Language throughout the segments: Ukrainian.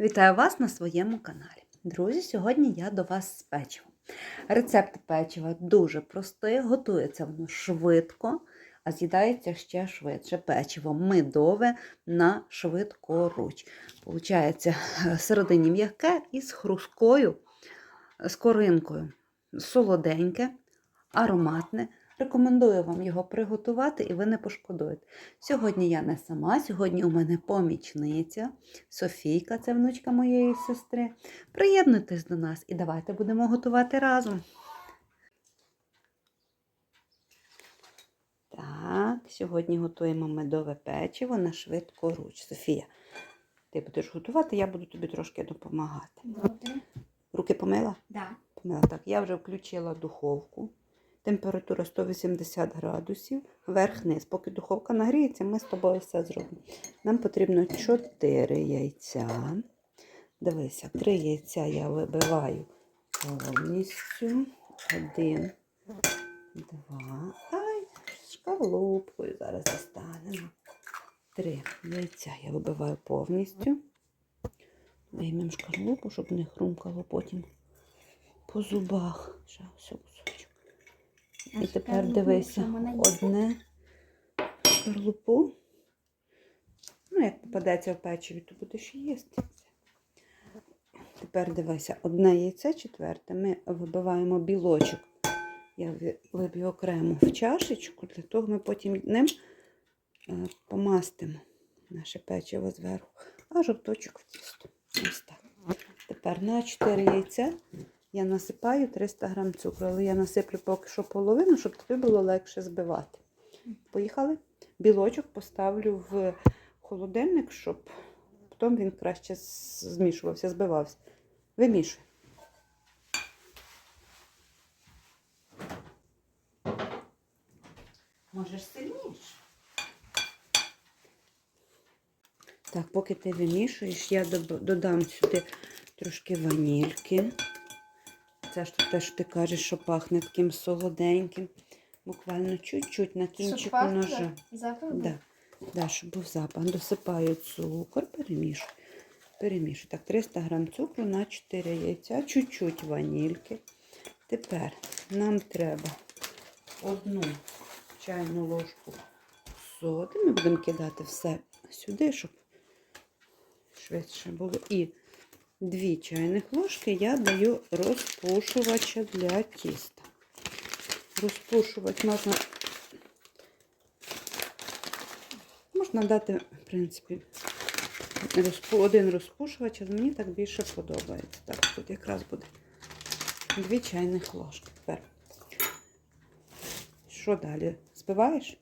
Вітаю вас на своєму каналі. Друзі, сьогодні я до вас з печивом. Рецепт печива дуже простий, готується воно швидко, а з'їдається ще швидше. Печиво медове на швидкоруч. Получається середині м'яке і з хрусткою, з коринкою. Солоденьке, ароматне. Рекомендую вам його приготувати і ви не пошкодуєте. Сьогодні я не сама, сьогодні у мене помічниця Софійка, це внучка моєї сестри. Приєднуйтесь до нас і давайте будемо готувати разом. Так, сьогодні готуємо медове печиво на швидкоруч. Софія, ти будеш готувати, я буду тобі трошки допомагати. Добре. Руки помила? Да. Помила. Так, я вже включила духовку. Температура 180 градусів, верх-низ. Поки духовка нагріється, ми з тобою все зробимо. Нам потрібно 4 яйця. Дивися, 3 яйця я вибиваю повністю. Один, два. Ай, шкарлупкою зараз достанемо. Три яйця я вибиваю повністю. Виймемо шкарлупу, щоб не хрумкало потім по зубах. Ще кусочок. І тепер дивися, одне шкарлупу. Ну, як попадеться в печиві, то будеш їсти. Тепер дивися, одне яйце четверте. Ми вибиваємо білочок. Я виб'ю окремо в чашечку, для того ми потім ним е, помастимо наше печиво зверху, а жовточок в тісто. Ось так. Тепер на 4 яйця я насипаю 300 грам цукру, але я насиплю поки що половину, щоб тобі було легше збивати. Поїхали? Білочок поставлю в холодильник, щоб потім він краще змішувався, збивався. Вимішуй. Можеш сильніше. Так, поки ти вимішуєш, я додам сюди трошки ванільки. Це ж те, що ти кажеш, що пахне таким солоденьким. Буквально чуть-чуть на кінчику ножа. Запах? Да. Да, щоб був запах. Досипаю цукор, перемішую. Перемішую. Так, 300 грам цукру на 4 яйця, чуть-чуть ванільки. Тепер нам треба одну чайну ложку соди. Ми будемо кидати все сюди, щоб швидше було. І 2 чайних ложки я даю розпушувача для тіста. Розпушувач можна Можна дати, в принципі, один розпушувач, але мені так більше подобається. Так, тут якраз буде дві чайних ложки. Тепер. Що далі? Збиваєш?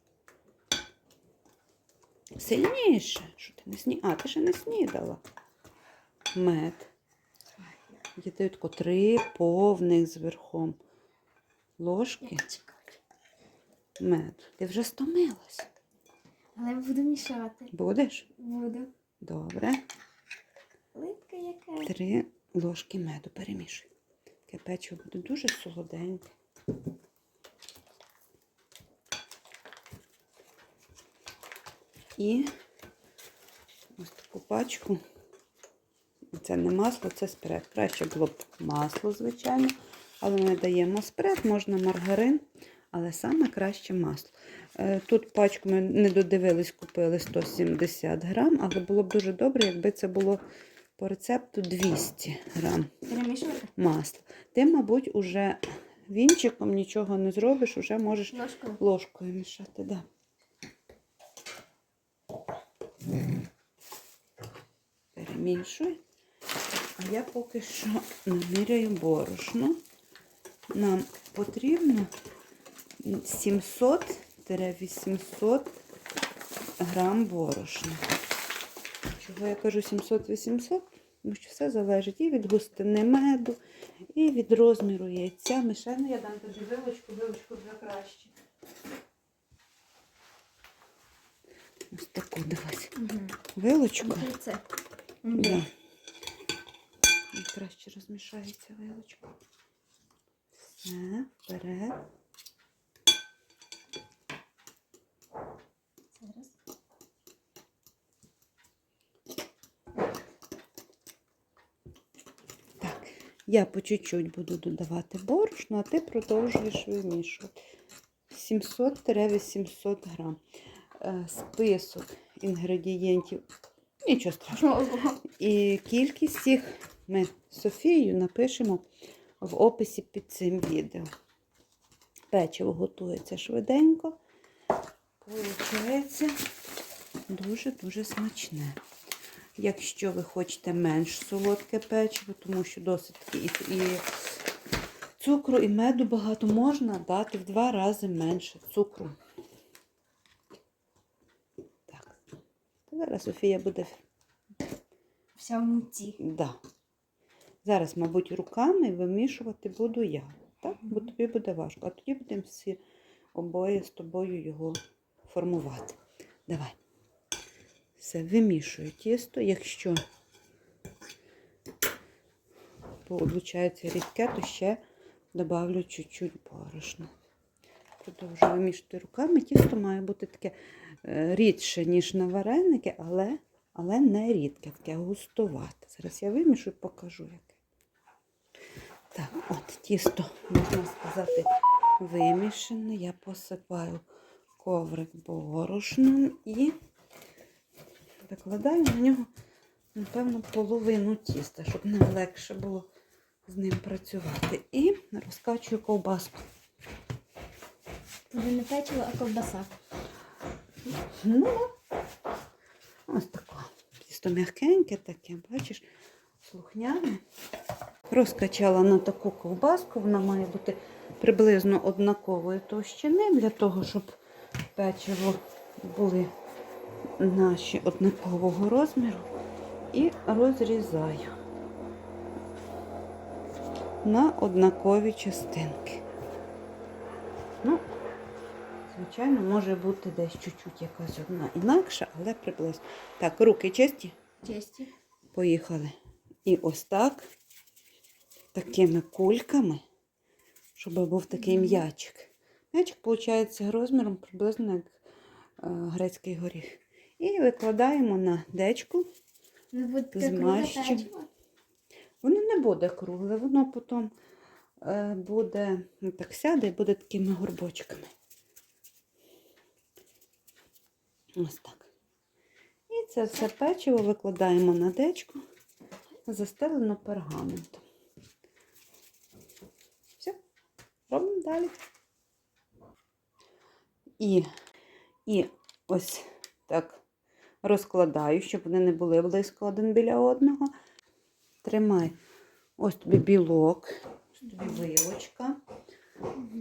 Сильніше. Що ти не сні... А, ти ще не снідала. Мед. Даю тако три повних з верхом ложки меду. Ти вже стомилась. Але буду мішати. Будеш? Буду. Добре. Липка яка. Три ложки меду перемішуй. Таке печиво буде дуже солоденьке. І ось таку пачку. Це не масло, це спирт. Краще було б масло, звичайно. Але ми даємо спирт, можна маргарин, але саме краще масло. Е, Тут пачку ми не додивились, купили 170 грам, але було б дуже добре, якби це було по рецепту 200 грам масла. Ти, мабуть, уже вінчиком нічого не зробиш, уже можеш ложкою. ложкою мішати. Да. Перемішуй. Я поки що наміряю борошно. Нам потрібно 700-800 грам борошна. Чого я кажу 700-800? Тому що все залежить і від густини меду, і від розміру яйця. Мішайно я дам тобі вилочку, вилочку вже краще. Ось таку дивись. Угу. Вилочку. Це. Да. Краще розмішається вилочку. Все, вперед. Зараз. Я по чуть-чуть буду додавати борошно, а ти продовжуєш вимішувати. 700-800 грам. Е, Список інгредієнтів. Нічого страшного. І кількість їх ми Софією напишемо в описі під цим відео. Печиво готується швиденько. Получається дуже-дуже смачне. Якщо ви хочете менш солодке печиво, тому що досить і, і цукру, і меду багато, можна дати в два рази менше цукру. Так. Зараз Софія буде Вся в муці. Да. Зараз, мабуть, руками вимішувати буду я. Так? Бо тобі буде важко. А тоді будемо всі обоє з тобою його формувати. Давай. Все, вимішую тісто. Якщо виходить рідке, то ще добавлю чуть-чуть борошна. Продовжую вимішувати руками. Тісто має бути таке е, рідше, ніж на вареники, але але не рідке, таке густувате. Зараз я вимішу і покажу яке. Так, от тісто, можна сказати, вимішане. Я посипаю коврик борошном і викладаю на нього, напевно, половину тіста, щоб нам легше було з ним працювати. І розкачую ковбаску. Буде не печиво, а ковбаса. Ну, ось таке. Тісто м'якеньке таке, бачиш, слухняне. Розкачала на таку ковбаску, вона має бути приблизно однакової товщини для того, щоб печиво були наші однакового розміру. І розрізаю на однакові частинки. Ну, Звичайно, може бути десь чуть-чуть якась одна інакша, але приблизно. Так, руки чисті. Честі. Поїхали. І ось так, такими кульками, щоб був такий м'ячик. М'ячик, виходить, розміром приблизно як е, грецький горіх. І викладаємо на дечку. Не буде таке круге Змащу. печиво. Воно не буде кругле, воно потім е, буде ну, так сяде і буде такими горбочками. Ось так. І це все печиво викладаємо на дечку, застелено пергаментом. Все, робимо далі. І, і ось так розкладаю, щоб вони не були близько один біля одного. Тримай ось тобі білок, ось тобі вилочка.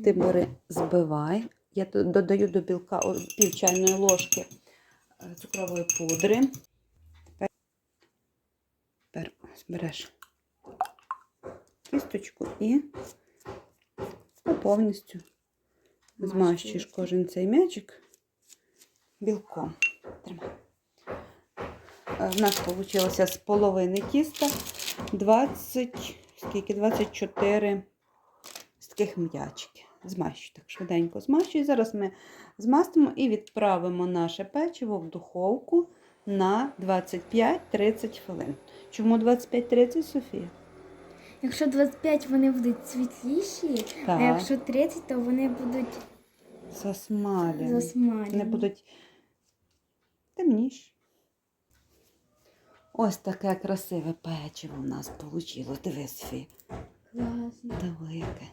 Ти бери, збивай. Я додаю до білка пів чайної ложки е, цукрової пудри. Тепер, тепер ось береш кісточку і повністю змащуєш кожен цей м'ячик білком. Тримай. Е, В нас вийшло з половини тіста 20, скільки? 24 з таких м'ячки. Змащуй так швиденько змащуй. Зараз ми змастимо і відправимо наше печиво в духовку на 25-30 хвилин. Чому 25-30, Софія? Якщо 25 вони будуть світліші, а якщо 30, то вони будуть засмалені. засмалені. Не будуть темніші. Ось таке красиве печиво у нас вийшло. Дивись, Софія. Класно. Велике.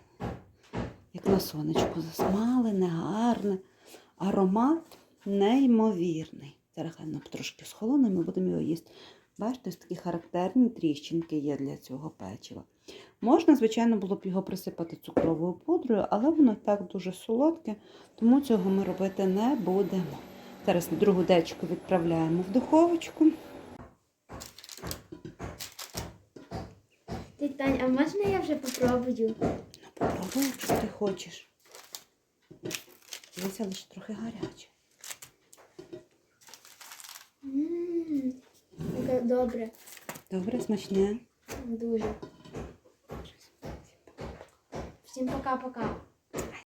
Як на сонечку засмалене, гарне. Аромат неймовірний. Зараз хай воно трошки схолоне, ми будемо його їсти. Бачите, ось такі характерні тріщинки є для цього печива. Можна, звичайно, було б його присипати цукровою пудрою, але воно так дуже солодке, тому цього ми робити не будемо. Зараз другу дечку відправляємо в духовочку. Тань, а можна я вже попробую? Ну, попробуй, якщо ти хочеш. Дивися, лише трохи гаряче. Ммм, добре. Добре, смачне. Дуже. Всім пока-пока.